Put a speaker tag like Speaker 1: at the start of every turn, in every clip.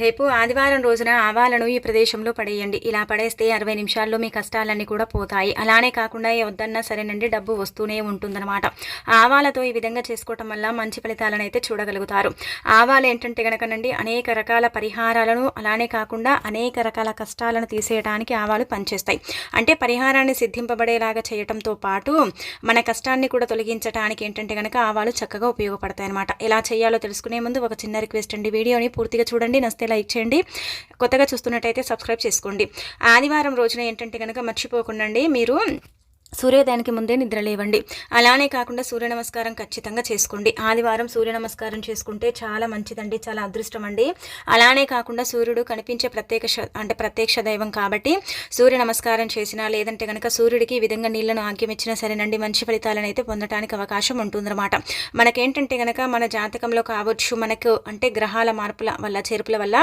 Speaker 1: రేపు ఆదివారం రోజున ఆవాలను ఈ ప్రదేశంలో పడేయండి. ఇలా పడేస్తే అరవై నిమిషాల్లో మీ కష్టాలన్నీ కూడా పోతాయి. అలానే కాకుండా ఏ వద్దన్నా సరేనండి డబ్బు వస్తూనే ఉంటుందన్నమాట. ఆవాలతో ఈ విధంగా చేసుకోవటం వల్ల మంచి ఫలితాలను అయితే చూడగలుగుతారు. ఆవాలు ఏంటంటే గనకనండి అనేక రకాల పరిహారాలను అలానే కాకుండా అనేక రకాల కష్టాలను తీసేయడానికి ఆవాలు పనిచేస్తాయి. అంటే పరిహారాన్ని సిద్ధింపబడేలాగా చేయటంతో పాటు మన కష్టాన్ని కూడా తొలగించడానికి ఏంటంటే గనక ఆవాలు చక్కగా ఉపయోగపడతాయి అనమాట ఎలా చేయాలో తెలుసుకునే ముందు ఒక చిన్న రిక్వెస్ట్ అండి. వీడియోని పూర్తిగా చూడండి. నస్తే లైక్ చేయండి. కొత్తగా చూస్తున్నట్టయితే సబ్స్క్రైబ్ చేసుకోండి. ఆదివారం రోజున ఏంటంటే కనుక మర్చిపోకుండా మీరు సూర్యోదయానికి ముందే నిద్ర లేవండి. అలానే కాకుండా సూర్య నమస్కారం ఖచ్చితంగా చేసుకోండి. ఆదివారం సూర్య నమస్కారం చేసుకుంటే చాలా మంచిదండి చాలా అదృష్టం అండి అలానే కాకుండా సూర్యుడు కనిపించే ప్రత్యేక అంటే ప్రత్యక్ష దైవం కాబట్టి సూర్య నమస్కారం చేసినా లేదంటే కనుక సూర్యుడికి ఈ విధంగా నీళ్ళను ఆగ్యం ఇచ్చినా సరేనండి మంచి ఫలితాలను అయితే పొందడానికి అవకాశం ఉంటుందన్నమాట. మనకేంటంటే కనుక మన జాతకంలో కావచ్చు మనకు అంటే గ్రహాల మార్పుల వల్ల చేర్పుల వల్ల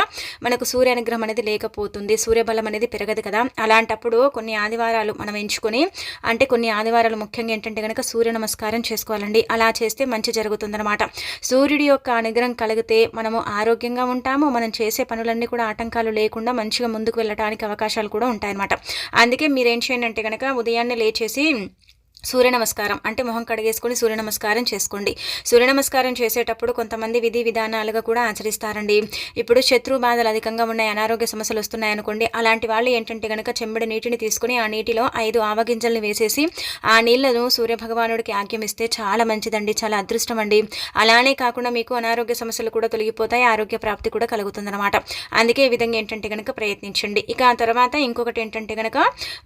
Speaker 1: మనకు సూర్య అనుగ్రహం అనేది లేకపోతుంది సూర్యబలం అనేది పెరగదు కదా. అలాంటప్పుడు కొన్ని ఆదివారాలు మనం ఎంచుకొని అంటే అంటే కొన్ని ఆదివారాలు ముఖ్యంగా ఏంటంటే కనుక సూర్య నమస్కారం చేసుకోవాలండి. అలా చేస్తే మంచి జరుగుతుందనమాట సూర్యుడి యొక్క అనుగ్రహం కలిగితే మనము ఆరోగ్యంగా ఉంటాము. మనం చేసే పనులన్నీ కూడా ఆటంకాలు లేకుండా మంచిగా ముందుకు వెళ్ళడానికి అవకాశాలు కూడా ఉంటాయన్నమాట. అందుకే మీరేం చేయండి అంటే కనుక ఉదయాన్నే లేచేసి సూర్య నమస్కారం అంటే మొహం కడిగేసుకొని సూర్య నమస్కారం చేసుకోండి. సూర్య నమస్కారం చేసేటప్పుడు కొంతమంది విధి విధానాలుగా కూడా ఆచరిస్తారండి. ఇప్పుడు శత్రు బాధలు అధికంగా ఉన్నాయి అనారోగ్య సమస్యలు వస్తున్నాయి అనుకోండి అలాంటి వాళ్ళు ఏంటంటే కనుక చెంబడి నీటిని తీసుకుని ఆ నీటిలో ఐదు ఆవగింజల్ని వేసేసి ఆ నీళ్ళను సూర్య భగవానుడికి ఆగ్యమిస్తే చాలా మంచిదండి చాలా అదృష్టం అండి అలానే కాకుండా మీకు అనారోగ్య సమస్యలు కూడా తొలగిపోతాయి ఆరోగ్య ప్రాప్తి కూడా కలుగుతుందన్నమాట. అందుకే ఈ విధంగా ఏంటంటే కనుక ప్రయత్నించండి. ఇక ఆ తర్వాత ఇంకొకటి ఏంటంటే కనుక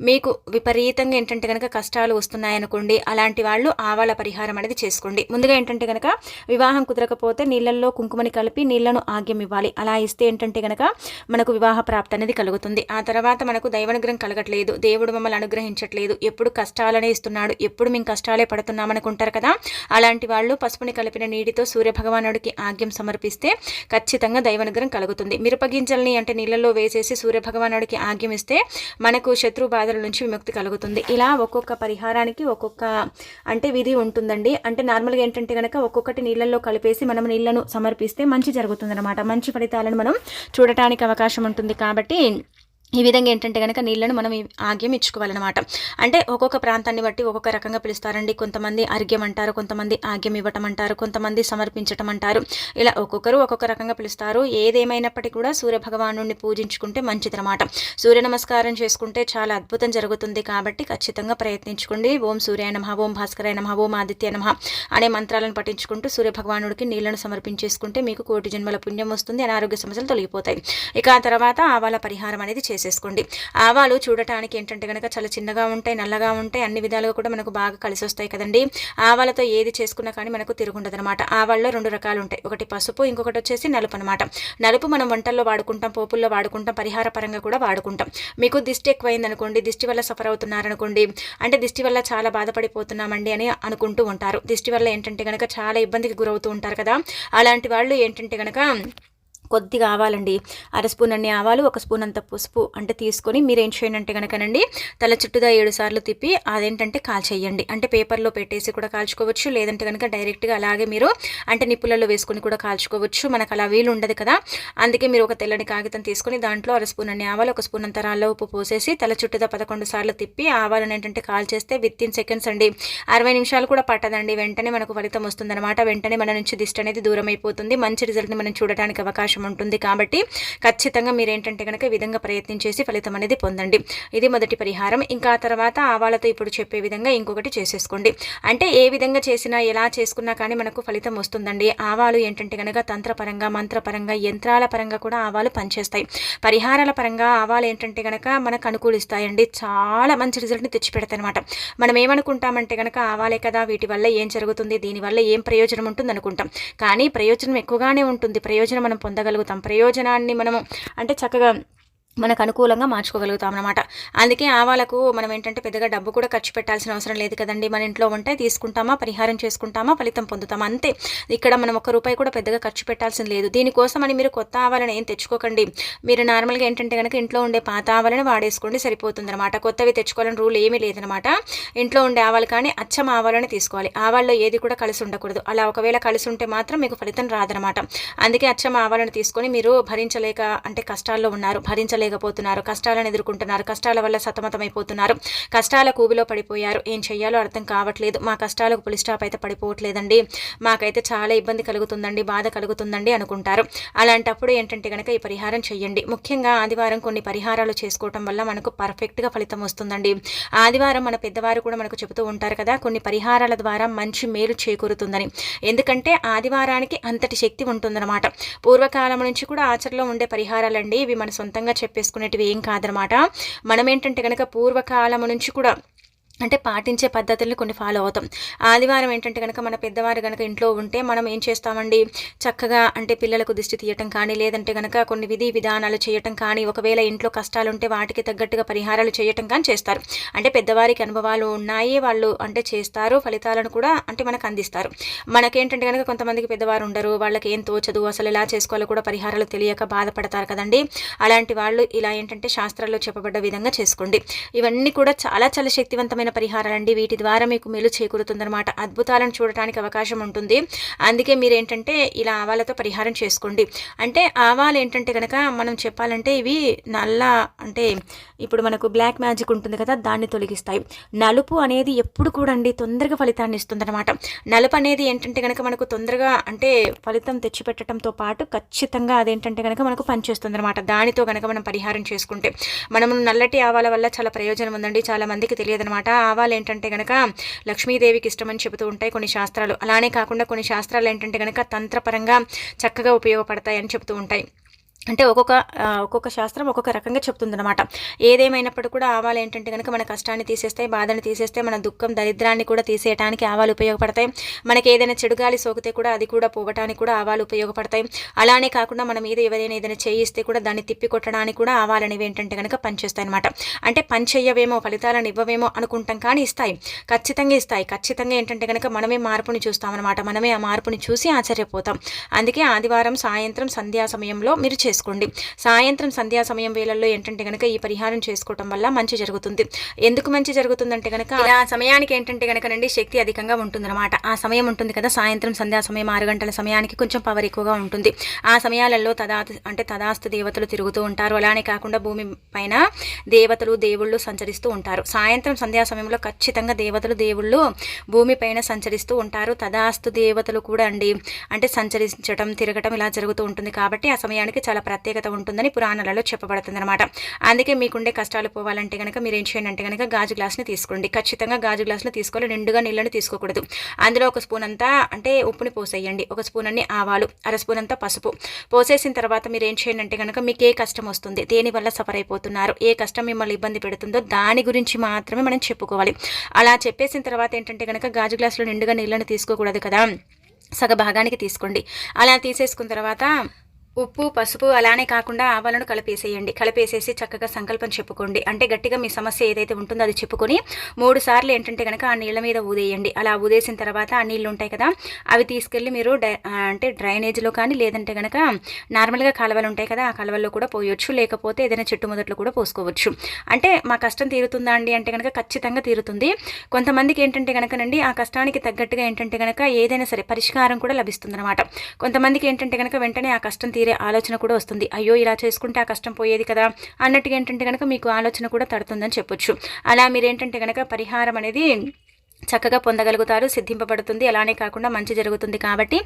Speaker 1: మీకు విపరీతంగా ఏంటంటే కనుక కష్టాలు వస్తున్నాయని అనుకోండి అలాంటి వాళ్ళు ఆవాల పరిహారం అనేది చేసుకోండి. ముందుగా ఏంటంటే కనుక వివాహం కుదరకపోతే నీళ్ళల్లో కుంకుమని కలిపి నీళ్ళను ఆగ్యం ఇవ్వాలి. అలా ఇస్తే ఏంటంటే కనుక మనకు వివాహ ప్రాప్తి అనేది కలుగుతుంది. ఆ తర్వాత మనకు దైవానుగ్రహం కలగట్లేదు దేవుడు మమ్మల్ని అనుగ్రహించట్లేదు ఎప్పుడు కష్టాలనే ఇస్తున్నాడు ఎప్పుడు మేము కష్టాలే పడుతున్నామనుకుంటారు కదా. అలాంటి వాళ్ళు పసుపుని కలిపిన నీటితో సూర్య భగవానుడికి ఆగ్యం సమర్పిస్తే ఖచ్చితంగా దైవానుగ్రహం కలుగుతుంది. మిరపగింజల్ని అంటే నీళ్ళలో వేసేసి సూర్య భగవానుడికి ఆగ్యం ఇస్తే మనకు శత్రు బాధల నుంచి విముక్తి కలుగుతుంది. ఇలా ఒక్కొక్క పరిహారానికి ఒక్కొక్క అంటే విధి ఉంటుందండి. అంటే నార్మల్గా ఏంటంటే కనుక ఒక్కొక్కటి నీళ్ళల్లో కలిపేసి మనం నీళ్ళను సమర్పిస్తే మంచి జరుగుతుందన్నమాట. మంచి ఫలితాలను మనం చూడటానికి అవకాశం ఉంటుంది కాబట్టి ఈ విధంగా ఏంటంటే కనుక నీళ్ళను మనం ఆగ్యం ఇచ్చుకోవాలన్నమాట. అంటే ఒక్కొక్క ప్రాంతాన్ని బట్టి ఒక్కొక్క రకంగా పిలుస్తారండి. కొంతమంది అర్ఘ్యం అంటారు కొంతమంది ఆగ్యం ఇవ్వటం అంటారు కొంతమంది సమర్పించటం అంటారు ఇలా ఒక్కొక్కరు ఒక్కొక్క రకంగా పిలుస్తారు. ఏదేమైనప్పటికీ కూడా సూర్య భగవాను పూజించుకుంటే మంచిదనమాట సూర్య నమస్కారం చేసుకుంటే చాలా అద్భుతం జరుగుతుంది కాబట్టి ఖచ్చితంగా ప్రయత్నించుకోండి. ఓం సూర్య నమ ఓం భాస్కర నమ ఓం ఆదిత్య నమ అనే మంత్రాలను పఠించుకుంటూ సూర్య భగవానుడికి నీళ్ళను సమర్పించేసుకుంటే మీకు కోటి జన్మల పుణ్యం వస్తుంది అనారోగ్య సమస్యలు తొలగిపోతాయి. ఇక ఆ తర్వాత ఆవాల పరిహారం అనేది చేసి చేసుకోండి ఆవాలు చూడటానికి ఏంటంటే కనుక చాలా చిన్నగా ఉంటాయి నల్లగా ఉంటాయి అన్ని విధాలుగా కూడా మనకు బాగా కలిసి వస్తాయి కదండి. ఆవాలతో ఏది చేసుకున్నా కానీ మనకు తిరుగుండదు అనమాట ఆవాల్లో రెండు రకాలు ఉంటాయి. ఒకటి పసుపు ఇంకొకటి వచ్చేసి నలుపు అనమాట నలుపు మనం వంటల్లో వాడుకుంటాం పోపుల్లో వాడుకుంటాం పరిహార పరంగా కూడా వాడుకుంటాం. మీకు దిష్టి ఎక్కువైంది అనుకోండి దిష్టి వల్ల సఫర్ అవుతున్నారనుకోండి అంటే దిష్టి వల్ల చాలా బాధపడిపోతున్నామండి అని అనుకుంటూ ఉంటారు. దిష్టి వల్ల ఏంటంటే కనుక చాలా ఇబ్బందికి గురవుతూ ఉంటారు కదా. అలాంటి వాళ్ళు ఏంటంటే కనుక కొద్దిగా ఆవాలండి అర స్పూన్ అన్ని ఆవాలు ఒక స్పూన్ అంత పసుపు అంటే తీసుకొని మీరు ఏం చేయండి అంటే కనుకనండి తల చుట్టూదా ఏడు సార్లు తిప్పి అదేంటంటే కాల్చేయండి అంటే పేపర్లో పెట్టేసి కూడా కాల్చుకోవచ్చు లేదంటే కనుక డైరెక్ట్గా అలాగే మీరు అంటే నిప్పులలో వేసుకొని కూడా కాల్చుకోవచ్చు. మనకు అలా వీలు ఉండదు కదా. అందుకే మీరు ఒక తెల్లని కాగితం తీసుకొని దాంట్లో అర స్పూన్ అన్ని ఆవాలు ఒక స్పూన్ అంత రాళ్ళ ఉప్పు పోసేసి తల చుట్టుదా పదకొండు సార్లు తిప్పి ఆవాలను ఏంటంటే కాల్చేస్తే విత్ ఇన్ సెకండ్స్ అండి. అరవై నిమిషాలు కూడా పట్టదండి. వెంటనే మనకు ఫలితం వస్తుందన్నమాట. వెంటనే మన నుంచి దిష్టి అనేది దూరం అయిపోతుంది మంచి రిజల్ట్ని మనం చూడడానికి అవకాశం అవకాశం ఉంటుంది కాబట్టి ఖచ్చితంగా మీరు ఏంటంటే కనుక ఈ విధంగా ప్రయత్నం చేసి ఫలితం అనేది పొందండి. ఇది మొదటి పరిహారం. ఇంకా తర్వాత ఆవాలతో ఇప్పుడు చెప్పే విధంగా ఇంకొకటి చేసేసుకోండి. అంటే ఏ విధంగా చేసినా ఎలా చేసుకున్నా కానీ మనకు ఫలితం వస్తుందండి. ఆవాలు ఏంటంటే కనుక తంత్రపరంగా మంత్రపరంగా యంత్రాల పరంగా కూడా ఆవాలు పనిచేస్తాయి. పరిహారాల పరంగా ఆవాలు ఏంటంటే కనుక మనకు అనుకూలిస్తాయండి. చాలా మంచి రిజల్ట్ని తెచ్చిపెడతాయి అనమాట మనం ఏమనుకుంటామంటే కనుక ఆవాలే కదా వీటి వల్ల ఏం జరుగుతుంది దీనివల్ల ఏం ప్రయోజనం ఉంటుంది అనుకుంటాం కానీ ప్రయోజనం ఎక్కువగానే ఉంటుంది. ప్రయోజనం మనం పొందగలం పొందగలుగుతాం ప్రయోజనాన్ని మనము అంటే చక్కగా మనకు అనుకూలంగా మార్చుకోగలుగుతాం అనమాట అందుకే ఆవాలకు మనం ఏంటంటే పెద్దగా డబ్బు కూడా ఖర్చు పెట్టాల్సిన అవసరం లేదు కదండి. మన ఇంట్లో ఉంటే తీసుకుంటామా పరిహారం చేసుకుంటామా ఫలితం పొందుతామా? అంతే. ఇక్కడ మనం ఒక్క రూపాయి కూడా పెద్దగా ఖర్చు పెట్టాల్సిన లేదు. దీనికోసం అని మీరు కొత్త ఆవాలను ఏం తెచ్చుకోకండి. మీరు నార్మల్గా ఏంటంటే కనుక ఇంట్లో ఉండే పాత ఆవాలను వాడేసుకోండి సరిపోతుంది అనమాట కొత్తవి తెచ్చుకోవాలని రూల్ ఏమీ లేదనమాట ఇంట్లో ఉండే ఆవాలు కానీ అచ్చం ఆవాలని తీసుకోవాలి. ఆవాల్లో ఏది కూడా కలిసి ఉండకూడదు. అలా ఒకవేళ కలిసి ఉంటే మాత్రం మీకు ఫలితం రాదనమాట అందుకే అచ్చం ఆవాలను తీసుకొని మీరు భరించలేక అంటే కష్టాల్లో ఉన్నారు భరించలేక లేకపోతున్నారు. కష్టాలను ఎదుర్కొంటున్నారు. కష్టాల వల్ల సతమతమైపోతున్నారు. కష్టాల కూబిలో పడిపోయారు. ఏం చేయాలో అర్థం కావట్లేదు. మా కష్టాలకు పులి స్టాప్ అయితే పడిపోవట్లేదండి. మాకైతే చాలా ఇబ్బంది కలుగుతుందండి. బాధ కలుగుతుందండి అనుకుంటారు. అలాంటప్పుడు ఏంటంటే కనుక ఈ పరిహారం చేయండి ముఖ్యంగా ఆదివారం కొన్ని పరిహారాలు చేసుకోవటం వల్ల మనకు పర్ఫెక్ట్గా ఫలితం వస్తుందండి. ఆదివారం మన పెద్దవారు కూడా మనకు చెబుతూ ఉంటారు కదా కొన్ని పరిహారాల ద్వారా మంచి మేలు చేకూరుతుందని. ఎందుకంటే ఆదివారానికి అంతటి శక్తి ఉంటుందన్నమాట. పూర్వకాలం నుంచి కూడా ఆచరణలో ఉండే పరిహారాలండి. ఇవి మన సొంతంగా చెప్పి చెప్పేసుకునేటివి ఏం కాదనమాట. మనం ఏంటంటే కనుక పూర్వకాలము నుంచి కూడా అంటే పాటించే పద్ధతుల్ని కొన్ని ఫాలో అవుతాం. ఆదివారం ఏంటంటే కనుక మన పెద్దవారు కనుక ఇంట్లో ఉంటే మనం ఏం చేస్తామండి? చక్కగా అంటే పిల్లలకు దిష్టి తీయటం కానీ లేదంటే కనుక కొన్ని విధి విధానాలు చేయటం కానీ ఒకవేళ ఇంట్లో కష్టాలు ఉంటే వాటికి తగ్గట్టుగా పరిహారాలు చేయటం కానీ చేస్తారు. అంటే పెద్దవారికి అనుభవాలు ఉన్నాయి వాళ్ళు అంటే చేస్తారు ఫలితాలను కూడా అంటే మనకు అందిస్తారు. మనకేంటంటే కనుక కొంతమందికి పెద్దవారు ఉండరు వాళ్ళకి ఏం తోచదు అసలు ఎలా చేసుకోవాలో కూడా పరిహారాలు తెలియక బాధపడతారు కదండి. అలాంటి వాళ్ళు ఇలా ఏంటంటే శాస్త్రాల్లో చెప్పబడ్డ విధంగా చేసుకోండి. ఇవన్నీ కూడా చాలా చాలా శక్తివంతమైన పరిహారాలండి. వీటి ద్వారా మీకు మేలు చేకూరుతుందనమాట అద్భుతాలను చూడటానికి అవకాశం ఉంటుంది. అందుకే మీరు ఏంటంటే ఇలా ఆవాలతో పరిహారం చేసుకోండి. అంటే ఆవాలు ఏంటంటే కనుక మనం చెప్పాలంటే ఇవి నల్ల అంటే ఇప్పుడు మనకు బ్లాక్ మ్యాజిక్ ఉంటుంది కదా దాన్ని తొలగిస్తాయి. నలుపు అనేది ఎప్పుడు కూడా అండి తొందరగా ఫలితాన్ని ఇస్తుందన్నమాట. నలుపు అనేది ఏంటంటే కనుక మనకు తొందరగా అంటే ఫలితం తెచ్చిపెట్టడంతో పాటు ఖచ్చితంగా అదేంటంటే కనుక మనకు పనిచేస్తుంది అనమాట దానితో కనుక మనం పరిహారం చేసుకుంటే. మనం నల్లటి ఆవాల వల్ల చాలా ప్రయోజనం ఉందండి. చాలా మందికి తెలియదు అనమాట ఆవాలు ఏంటంటే కనుక లక్ష్మీదేవికి ఇష్టమని చెబుతూ ఉంటాయి కొన్ని శాస్త్రాలు. అలానే కాకుండా కొన్ని శాస్త్రాలు ఏంటంటే కనుక తంత్రపరంగా చక్కగా ఉపయోగపడతాయని చెబుతూ ఉంటాయి. అంటే ఒక్కొక్క ఒక్కొక్క శాస్త్రం ఒక్కొక్క రకంగా చెప్తుందనమాట ఏదేమైనప్పుడు కూడా ఆవాలు ఏంటంటే కనుక మన కష్టాన్ని తీసేస్తాయి బాధని తీసేస్తే మన దుఃఖం దరిద్రాన్ని కూడా తీసేయడానికి ఆవాలు ఉపయోగపడతాయి. మనకి ఏదైనా చెడుగాలి సోకితే కూడా అది కూడా పోవటానికి కూడా ఆవాలు ఉపయోగపడతాయి. అలానే కాకుండా మన మీద ఎవరైనా ఏదైనా చేయిస్తే కూడా దాన్ని తిప్పి కొట్టడానికి కూడా ఆవాలు అనేవి ఏంటంటే కనుక పనిచేస్తాయి అనమాట అంటే పని చేయవేమో ఫలితాలను ఇవ్వవేమో అనుకుంటాం కానీ ఇస్తాయి. ఖచ్చితంగా ఇస్తాయి. ఖచ్చితంగా ఏంటంటే కనుక మనమే మార్పుని చూస్తామన్నమాట. మనమే ఆ మార్పుని చూసి ఆశ్చర్యపోతాం. అందుకే ఆదివారం సాయంత్రం సంధ్యా సమయంలో మీరు చేసుకోండి. సాయంత్రం సంధ్యా సమయం వేళల్లో ఏంటంటే కనుక ఈ పరిహారం చేసుకోవటం వల్ల మంచి జరుగుతుంది. ఎందుకు మంచి జరుగుతుందంటే కనుక ఆ సమయానికి ఏంటంటే కనుకనండి శక్తి అధికంగా ఉంటుందన్నమాట. ఆ సమయం ఉంటుంది కదా సాయంత్రం సంధ్యా సమయం ఆరు గంటల సమయానికి కొంచెం పవర్ ఎక్కువగా ఉంటుంది. ఆ సమయాలలో తదా అంటే తదాస్తు దేవతలు తిరుగుతూ ఉంటారు. అలానే కాకుండా భూమి పైన దేవతలు దేవుళ్ళు సంచరిస్తూ ఉంటారు. సాయంత్రం సంధ్యా సమయంలో ఖచ్చితంగా దేవతలు దేవుళ్ళు భూమిపైన సంచరిస్తూ ఉంటారు. తదాస్తు దేవతలు కూడా అండి. అంటే సంచరించడం తిరగటం ఇలా జరుగుతూ ఉంటుంది కాబట్టి ఆ సమయానికి చాలా ప్రత్యేకత ఉంటుందని పురాణాలలో చెప్పబడుతుంది అనమాట అందుకే మీకుండే కష్టాలు పోవాలంటే కనుక మీరు ఏం చేయండి అంటే కనుక గాజు గ్లాస్ని తీసుకోండి. ఖచ్చితంగా గాజు గ్లాస్ని తీసుకోవాలి. నిండుగా నీళ్ళని తీసుకోకూడదు. అందులో ఒక స్పూన్ అంతా అంటే ఉప్పుని పోసేయండి. ఒక స్పూన్ అన్ని ఆవాలు అర స్పూన్ అంతా పసుపు. పోసేసిన తర్వాత మీరు ఏం చేయండి అంటే కనుక మీకు ఏ కష్టం వస్తుంది దేనివల్ల సఫర్ అయిపోతున్నారు ఏ కష్టం మిమ్మల్ని ఇబ్బంది పెడుతుందో దాని గురించి మాత్రమే మనం చెప్పుకోవాలి. అలా చెప్పేసిన తర్వాత ఏంటంటే కనుక గాజు గ్లాసులో నిండుగా నీళ్ళని తీసుకోకూడదు కదా. సగ భాగానికి తీసుకోండి. అలా తీసేసుకున్న తర్వాత ఉప్పు పసుపు అలానే కాకుండా ఆవాలను కలిపేసేయండి. కలిపేసేసి చక్కగా సంకల్పం చెప్పుకోండి. అంటే గట్టిగా మీ సమస్య ఏదైతే ఉంటుందో అది చెప్పుకొని మూడు సార్లు ఏంటంటే కనుక ఆ నీళ్ళ మీద ఊదేయండి. అలా ఊదేసిన తర్వాత ఆ నీళ్ళు ఉంటాయి కదా అవి తీసుకెళ్ళి మీరు అంటే డ్రైనేజ్లో కానీ లేదంటే కనుక నార్మల్గా కాలువలు ఉంటాయి కదా ఆ కాలువల్లో కూడా పోయొచ్చు. లేకపోతే ఏదైనా చెట్టు మొదట్లో కూడా పోసుకోవచ్చు. అంటే మా కష్టం తీరుతుందా అండి అంటే కనుక ఖచ్చితంగా తీరుతుంది. కొంతమందికి ఏంటంటే కనుకనండి ఆ కష్టానికి తగ్గట్టుగా ఏంటంటే కనుక ఏదైనా సరే పరిష్కారం కూడా లభిస్తుంది అనమాట కొంతమందికి ఏంటంటే కనుక వెంటనే ఆ కష్టం తీరు తీరే ఆలోచన కూడా వస్తుంది. అయ్యో ఇలా చేసుకుంటే ఆ కష్టం పోయేది కదా అన్నట్టుగా ఏంటంటే కనుక మీకు ఆలోచన కూడా తడుతుందని చెప్పొచ్చు. అలా మీరేంటంటే కనుక పరిహారం అనేది చక్కగా పొందగలుగుతారు సిద్ధింపబడుతుంది. అలానే కాకుండా మంచి జరుగుతుంది కాబట్టి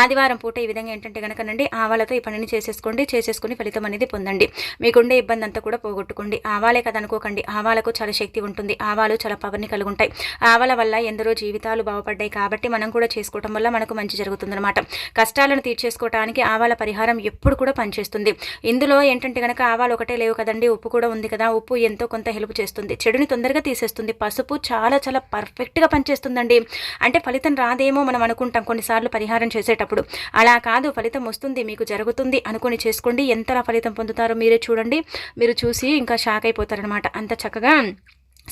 Speaker 1: ఆదివారం పూట ఈ విధంగా ఏంటంటే కనుకనండి ఆవాలతో ఈ పనిని చేసేసుకోండి. చేసేసుకుని ఫలితం అనేది పొందండి. మీకుండే ఇబ్బంది అంతా కూడా పోగొట్టుకోండి. ఆవాలే కదా అనుకోకండి. ఆవాలకు చాలా శక్తి ఉంటుంది. ఆవాలు చాలా పవర్ని కలిగి ఉంటాయి ఆవాల వల్ల ఎందరో జీవితాలు బాగుపడ్డాయి కాబట్టి మనం కూడా చేసుకోవటం వల్ల మనకు మంచి జరుగుతుందన్నమాట. కష్టాలను తీర్చేసుకోవటానికి ఆవాల పరిహారం ఎప్పుడు కూడా పనిచేస్తుంది. ఇందులో ఏంటంటే కనుక ఆవాలు ఒకటే లేవు కదండి ఉప్పు కూడా ఉంది కదా. ఉప్పు ఎంతో కొంత హెల్ప్ చేస్తుంది. చెడుని తొందరగా తీసేస్తుంది. పసుపు చాలా చాలా పర్ఫెక్ట్గా పూర్తిగా పనిచేస్తుందండి. అంటే ఫలితం రాదేమో మనం అనుకుంటాం కొన్నిసార్లు పరిహారం చేసేటప్పుడు. అలా కాదు ఫలితం వస్తుంది మీకు జరుగుతుంది అనుకుని చేసుకోండి. ఎంతలా ఫలితం పొందుతారో మీరే చూడండి. మీరు చూసి ఇంకా షాక్ అయిపోతారనమాట అంత చక్కగా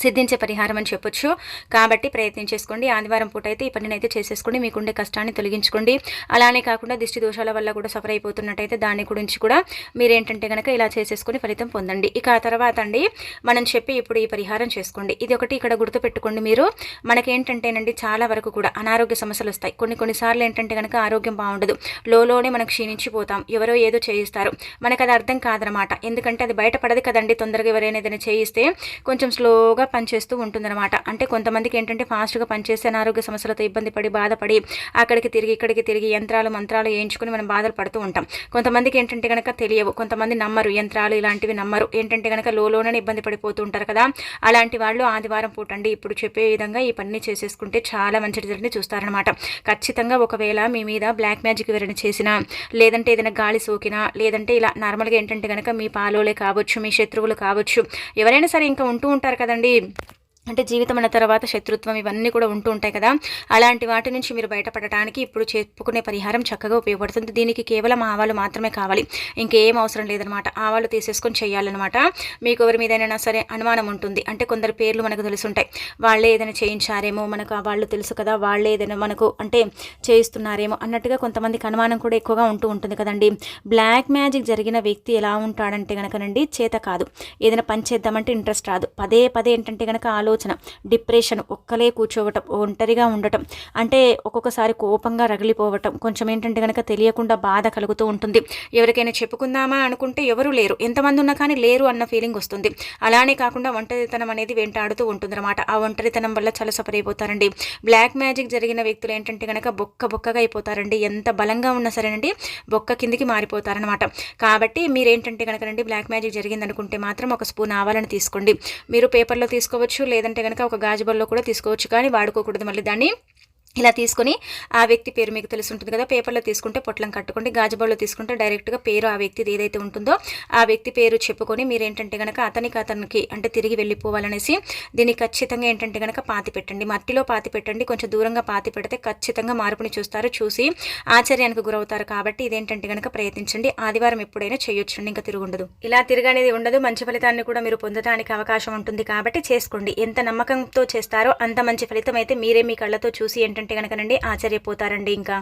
Speaker 1: సిద్ధించే పరిహారం అని చెప్పొచ్చు. కాబట్టి ప్రయత్నం చేసుకోండి. ఆదివారం పూట అయితే ఈ పనిని అయితే చేసేసుకోండి. మీకుండే కష్టాన్ని తొలగించుకోండి. అలానే కాకుండా దిష్టి దోషాల వల్ల కూడా సఫర్ అయిపోతున్నట్టయితే దాని గురించి కూడా మీరేంటంటే కనుక ఇలా చేసేసుకుని ఫలితం పొందండి. ఇక ఆ తర్వాత అండి మనం చెప్పి ఇప్పుడు ఈ పరిహారం చేసుకోండి. ఇది ఒకటి ఇక్కడ గుర్తుపెట్టుకోండి మీరు. మనకేంటంటేనండి చాలా వరకు కూడా అనారోగ్య సమస్యలు వస్తాయి. కొన్ని కొన్నిసార్లు ఏంటంటే కనుక ఆరోగ్యం బాగుండదు. లోలోనే మనం క్షీణించిపోతాం. ఎవరో ఏదో చేయిస్తారు. మనకు అది అర్థం కాదనమాట. ఎందుకంటే అది బయటపడదు కదండి తొందరగా ఎవరైనా ఏదైనా చేయిస్తే కొంచెం స్లోగా స్లోగా పనిచేస్తూ ఉంటుందన్నమాట. అంటే కొంతమందికి ఏంటంటే ఫాస్ట్గా పనిచేసే అనారోగ్య సమస్యలతో ఇబ్బంది పడి బాధపడి అక్కడికి తిరిగి ఇక్కడికి తిరిగి యంత్రాలు మంత్రాలు వేయించుకుని మనం బాధలు పడుతూ ఉంటాం. కొంతమందికి ఏంటంటే కనుక తెలియవు. కొంతమంది నమ్మరు. యంత్రాలు ఇలాంటివి నమ్మరు. ఏంటంటే కనుక లోలోనే ఇబ్బంది పడిపోతూ ఉంటారు కదా. అలాంటి వాళ్ళు ఆదివారం పూటండి ఇప్పుడు చెప్పే విధంగా ఈ పని చేసేసుకుంటే చాలా మంచి రిజల్ట్ని చూస్తారనమాట ఖచ్చితంగా ఒకవేళ మీ మీద బ్లాక్ మ్యాజిక్ ఎవరైనా చేసినా లేదంటే ఏదైనా గాలి సోకినా లేదంటే ఇలా నార్మల్గా ఏంటంటే కనుక మీ పాలోలే కావచ్చు మీ శత్రువులు కావచ్చు ఎవరైనా సరే ఇంకా ఉంటూ ఉంటారు కదండి. Bakayım. అంటే జీవితం అన్న తర్వాత శత్రుత్వం ఇవన్నీ కూడా ఉంటూ ఉంటాయి కదా. అలాంటి వాటి నుంచి మీరు బయటపడటానికి ఇప్పుడు చెప్పుకునే పరిహారం చక్కగా ఉపయోగపడుతుంది. దీనికి కేవలం ఆవాలు మాత్రమే కావాలి. ఇంకేం అవసరం లేదనమాట ఆవాలు తీసేసుకొని చేయాలన్నమాట. మీకు ఎవరి మీదైనా సరే అనుమానం ఉంటుంది. అంటే కొందరు పేర్లు మనకు తెలుసుంటాయి. వాళ్ళే ఏదైనా చేయించారేమో మనకు వాళ్ళు తెలుసు కదా. వాళ్ళే ఏదైనా మనకు అంటే చేయిస్తున్నారేమో అన్నట్టుగా కొంతమందికి అనుమానం కూడా ఎక్కువగా ఉంటూ ఉంటుంది కదండి. బ్లాక్ మ్యాజిక్ జరిగిన వ్యక్తి ఎలా ఉంటాడంటే కనుకనండి చేత కాదు. ఏదైనా పని చేద్దామంటే ఇంట్రెస్ట్ రాదు. పదే పదే ఏంటంటే కనుక ఆలో ఆలోచన డిప్రెషన్ ఒక్కలే కూర్చోవటం ఒంటరిగా ఉండటం అంటే ఒక్కొక్కసారి కోపంగా రగిలిపోవటం కొంచెం ఏంటంటే కనుక తెలియకుండా బాధ కలుగుతూ ఉంటుంది. ఎవరికైనా చెప్పుకుందామా అనుకుంటే ఎవరు లేరు. ఎంతమంది ఉన్నా కానీ లేరు అన్న ఫీలింగ్ వస్తుంది. అలానే కాకుండా ఒంటరితనం అనేది వెంటాడుతూ ఉంటుంది అనమాట ఆ ఒంటరితనం వల్ల చాలా సఫర్ అయిపోతారండి బ్లాక్ మ్యాజిక్ జరిగిన వ్యక్తులు ఏంటంటే కనుక బొక్క బొక్కగా అయిపోతారండి. ఎంత బలంగా ఉన్నా సరేనండి బొక్క కిందికి మారిపోతారనమాట కాబట్టి మీరేంటంటే కనుక బ్లాక్ మ్యాజిక్ జరిగింది అనుకుంటే మాత్రం ఒక స్పూన్ ఆవాలను తీసుకోండి. మీరు పేపర్లో తీసుకోవచ్చు లేదా లేదంటే కనుక ఒక గాజు బల్లో కూడా తీసుకోవచ్చు కానీ వాడుకోకూడదు మళ్ళీ దాన్ని. ఇలా తీసుకొని ఆ వ్యక్తి పేరు మీకు తెలిసి ఉంటుంది కదా పేపర్లో తీసుకుంటే పొట్లం కట్టుకోండి గాజుబాల్లో తీసుకుంటే డైరెక్ట్గా పేరు ఆ వ్యక్తిది ఏదైతే ఉంటుందో ఆ వ్యక్తి పేరు చెప్పుకొని మీరేంటంటే కనుక అతనికి అతనికి అంటే తిరిగి వెళ్ళిపోవాలనేసి దీన్ని ఖచ్చితంగా ఏంటంటే కనుక పాతి పెట్టండి. మట్టిలో పాతి పెట్టండి. కొంచెం దూరంగా పాతి పెడితే ఖచ్చితంగా మార్పుని చూస్తారు. చూసి ఆశ్చర్యానికి గురవుతారు కాబట్టి ఇదేంటంటే కనుక ప్రయత్నించండి. ఆదివారం ఎప్పుడైనా చేయొచ్చండి. ఇంకా తిరుగుండదు ఇలా తిరగనేది ఉండదు. మంచి ఫలితాన్ని కూడా మీరు పొందడానికి అవకాశం ఉంటుంది కాబట్టి చేసుకోండి. ఎంత నమ్మకంతో చేస్తారో అంత మంచి ఫలితం అయితే మీరే మీ కళ్ళతో చూసి ఏంటంటే అంటే కనుకనండి ఆశ్చర్యపోతారండి ఇంకా.